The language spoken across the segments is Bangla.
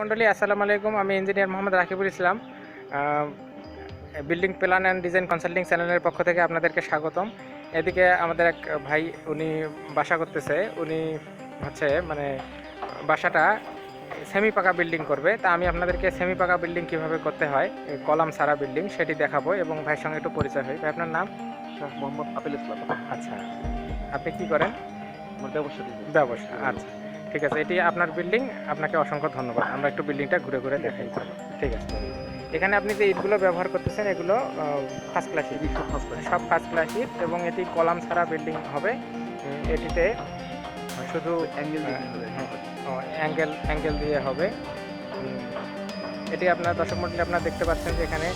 মণ্ডলী আসসালামু আলাইকুম। আমি engineer Mohammad Rakibul Islam. Building plan and design consulting চ্যানেলের পক্ষ থেকে আপনাদেরকে স্বাগতম। এদিকে আমাদের এক ভাই উনি বাসা করতেছে। উনি হচ্ছে মানে বাসাটা সেমি পাকা বিল্ডিং করবে। তা আমি আপনাদেরকে সেমি পাকা বিল্ডিং কীভাবে করতে হয় কলাম সারা বিল্ডিং সেটি দেখাবো এবং ভাইয়ের সঙ্গে একটু পরিচয় হয় ভাই আপনার নাম? মোহাম্মদ আপিল ইসলাম। আচ্ছা। আপনি কি করেন? ব্যবসা ব্যবসা আচ্ছা। ঠিক আছে এটি আপনার বিল্ডিং আপনাকে অসংখ্য ধন্যবাদ। আমরা একটু বিল্ডিংটা ঘুরে ঘুরে দেখাই। ঠিক আছে। এখানে আপনি যে ইটগুলো ব্যবহার করতেছেন এগুলো ফার্স্ট ক্লাস ইট। সব ফার্স্ট ক্লাস ইট এবং এটি কলাম ছাড়া বিল্ডিং হবে। এটিতে শুধু অ্যাঙ্গেল অ্যাঙ্গেল অ্যাঙ্গেল দিয়ে হবে। এটি আপনার দর্শক মন্ডলী আপনারা দেখতে পাচ্ছেন যে এখানে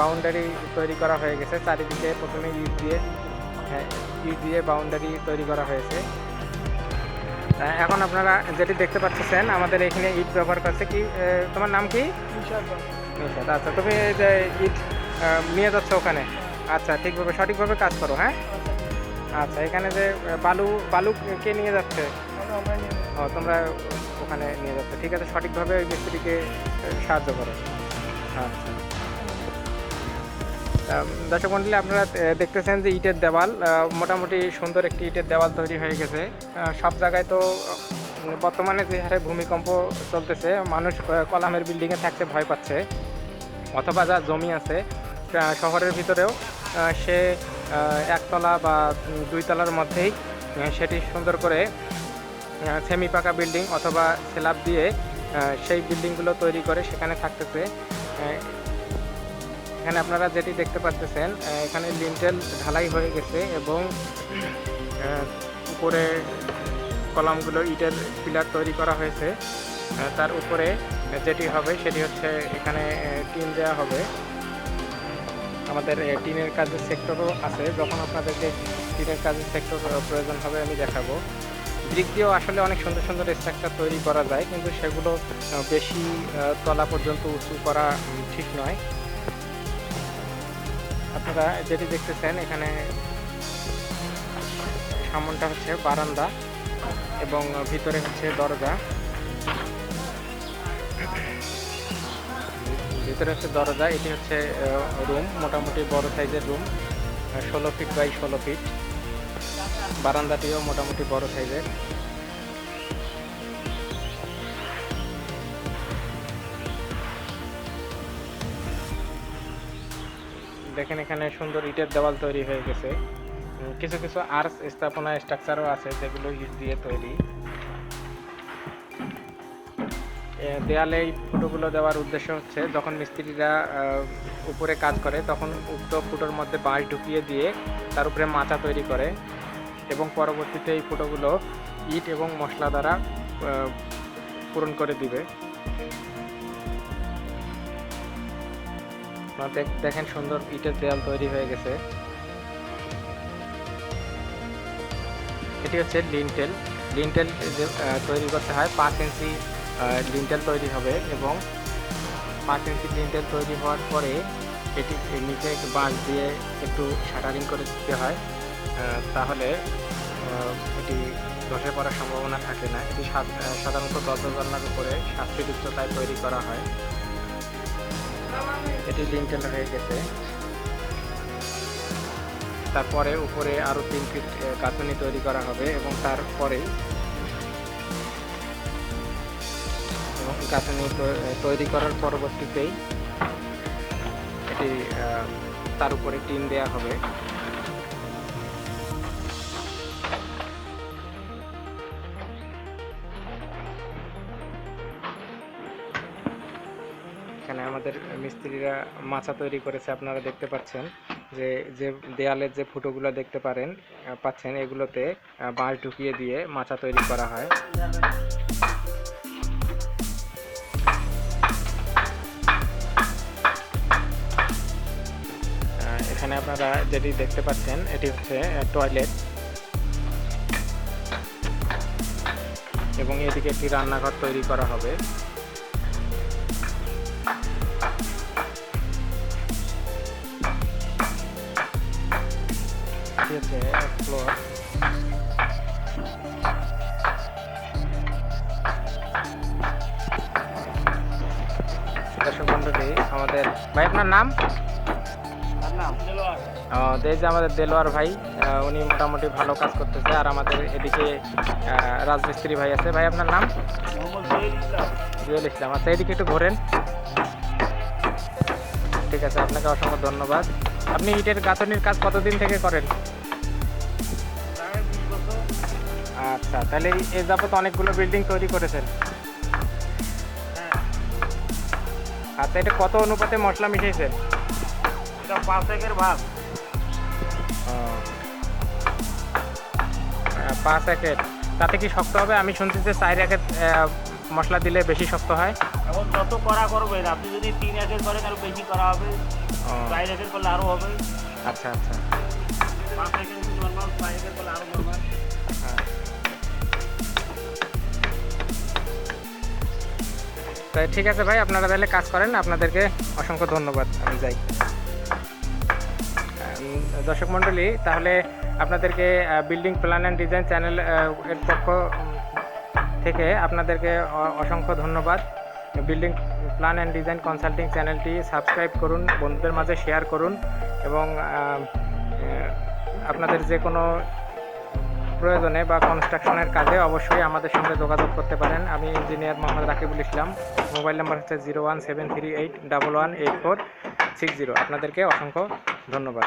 বাউন্ডারি তৈরি করা হয়ে গেছে। চারিদিকে প্রথমে ইট দিয়ে হ্যাঁ, ইট দিয়ে বাউন্ডারি তৈরি করা হয়েছে। এখন আপনারা যেটি দেখতে পাচ্ছেন আমাদের এখানে ইট ব্যবহার করছে কি তোমার নাম কি? আচ্ছা তুমি ইট নিয়ে যাচ্ছ ওখানে আচ্ছা ঠিকভাবে সঠিকভাবে কাজ করো হ্যাঁ? আচ্ছা এখানে যে বালু বালু কে নিয়ে যাচ্ছে? ও তোমরা ওখানে নিয়ে যাচ্ছ ঠিক আছে সঠিকভাবে ওই মিস্ত্রিকে সাহায্য করো। আচ্ছা। দর্শক মন্ডলী, আপনারা দেখতেছেন যে ইটের দেওয়াল মোটামুটি সুন্দর একটি ইটের দেওয়াল তৈরি হয়ে গেছে। সব জায়গায় তো বর্তমানে যে হারে ভূমিকম্প চলতেছে, মানুষ কলামের বিল্ডিংয়ে থাকতে ভয় পাচ্ছে। অথবা যা জমি আছে শহরের ভিতরেও সে একতলা বা দুইতলার মধ্যেই সেটি সুন্দর করে সেমি পাকা বিল্ডিং অথবা স্ল্যাব দিয়ে সেই বিল্ডিংগুলো তৈরি করে সেখানে থাকতেছে। এখানে আপনারা যেটি দেখতে পাচ্ছেন এখানে লিন্টেল ঢালাই হয়ে গেছে এবং উপরে কলামগুলো ইটের পিলার তৈরি করা হয়েছে। তার উপরে যেটি হবে সেটি হচ্ছে এখানে টিন দেওয়া হবে। আমাদের টিনের কাজের সেক্টরও আছে। যখন আপনাদেরকে টিনের কাজের সেক্টর প্রয়োজন হবে আমি দেখাবো। ব্রিক দিয়েও আসলে অনেক সুন্দর সুন্দর স্ট্রাকচার তৈরি করা যায়, কিন্তু সেগুলো বেশি তলা পর্যন্ত উঁচু করা ঠিক নয়। আপনারা যেটি দেখতেছেন, এখানে সামনটা হচ্ছে বারান্দা এবং ভিতরে হচ্ছে দরজা। ভিতরে হচ্ছে দরজা, এটি হচ্ছে রুম মোটামুটি বড় সাইজের রুম ষোলো ফিট বাই ষোলো ফিট বারান্দাটিও মোটামুটি বড় সাইজের। দেখেন এখানে সুন্দর ইটের দেওয়াল তৈরি হয়ে গেছে। কিছু কিছু আর্স স্থাপনা স্ট্রাকচারও আছে যেগুলো ইট দিয়ে তৈরি। দেয়ালে এই ফুটোগুলো দেওয়ার উদ্দেশ্য হচ্ছে যখন মিস্ত্রিরা উপরে কাজ করে তখন উক্ত ফুটোর মধ্যে বাঁশ ঢুকিয়ে দিয়ে তার উপরে মাচা তৈরি করে এবং পরবর্তীতে এই ফুটোগুলো ইট এবং মশলা দ্বারা পূরণ করে দিবে। দেখেন সুন্দর ইটের দেয়াল তৈরি হয়ে গেছে। এটি হচ্ছে লিন্টেল। লিন্টেল তৈরি করতে হয়, পাঁচ ইঞ্চি লিন্টেল তৈরি হবে এবং পাঁচ ইঞ্চি লিন্টেল তৈরি হওয়ার পরে এটি নিচে বাঁশ দিয়ে একটু শাটারিং করে দিতে হয়। তাহলে এটি ধসে পড়ার সম্ভাবনা থাকে না। এটি সাধারণত দরজার উপরে সাত ফিট উচ্চতায় তৈরি করা হয়। এটি লিন্টেল হয়ে গেছে। তারপরে উপরে আরও তিন ফিট আহ, তৈরি করা হবে এবং তারপরে এবং গাঁথুনি তৈরি করার পরবর্তীতেই এটি তার উপরে টিন দেয়া হবে। আমাদের মিস্ত্রিরা মাচা তৈরি করেছে, আপনারা দেখতে পাচ্ছেন যে যে দেয়ালের যে ফুটোগুলো দেখতে পারেন পাচ্ছেন, এগুলোতে বাঁশ ঢুকিয়ে দিয়ে মাচা তৈরি করা হয়। এখানে আপনারা যেটি দেখতে পাচ্ছেন, এটি হচ্ছে টয়লেট এবং এদিকে একটি রান্নাঘর তৈরি করা হবে। আমাদের ভাই আপনার নাম? এই যে আমাদের দেলোয়ার ভাই উনি মোটামুটি ভালো কাজ করতেছে আর আমাদের এদিকে রাজমিস্ত্রি ভাই আছে। ভাই আপনার নাম? জুয়েল ইসলাম। আচ্ছা এদিকে একটু ঘোরেন। ঠিক আছে আপনাকে অসংখ্য ধন্যবাদ। আপনি ইটের গাঁথনির কাজ কতদিন থেকে করেন? আচ্ছা তাহলে এ যাবত অনেকগুলো বিল্ডিং তৈরি করেছেন। আচ্ছা এটা কত অনুপাতে মশলা মিশিয়েছেন এটা পাঁচ একের ভাগ। পাঁচ প্যাকেট তাতে কি শক্ত হবে? আমি শুনছি যে চার প্যাকেট মশলা দিলে বেশি শক্ত হয়। এখন যত করা করবেন আপনি যদি তিন একের করেন আরও বেশি করা হবে। চার একের করলে আরও হবে। আচ্ছা আচ্ছা। পাঁচ একের নর্মাল চার একের করলে আরও নর্মাল তাই ঠিক আছে ভাই, আপনারা তাহলে কাজ করেন, আপনাদেরকে অসংখ্য ধন্যবাদ, আমি যাই। দর্শক মণ্ডলী, তাহলে আপনাদেরকে building plan and design channel এর পক্ষ থেকে আপনাদেরকে অসংখ্য ধন্যবাদ। Building plan and design consulting চ্যানেলটি সাবস্ক্রাইব করুন, বন্ধুদের মাঝে শেয়ার করুন এবং আপনাদের যে কোনো প্রয়োজনে বা কনস্ট্রাকশনের কাজে অবশ্যই আমাদের সঙ্গে যোগাযোগ করতে পারেন। আমি engineer Mohammad Rakibul Islam. Mobile number হচ্ছে zero one seven three eight double one eight four six zero. আপনাদেরকে অসংখ্য ধন্যবাদ।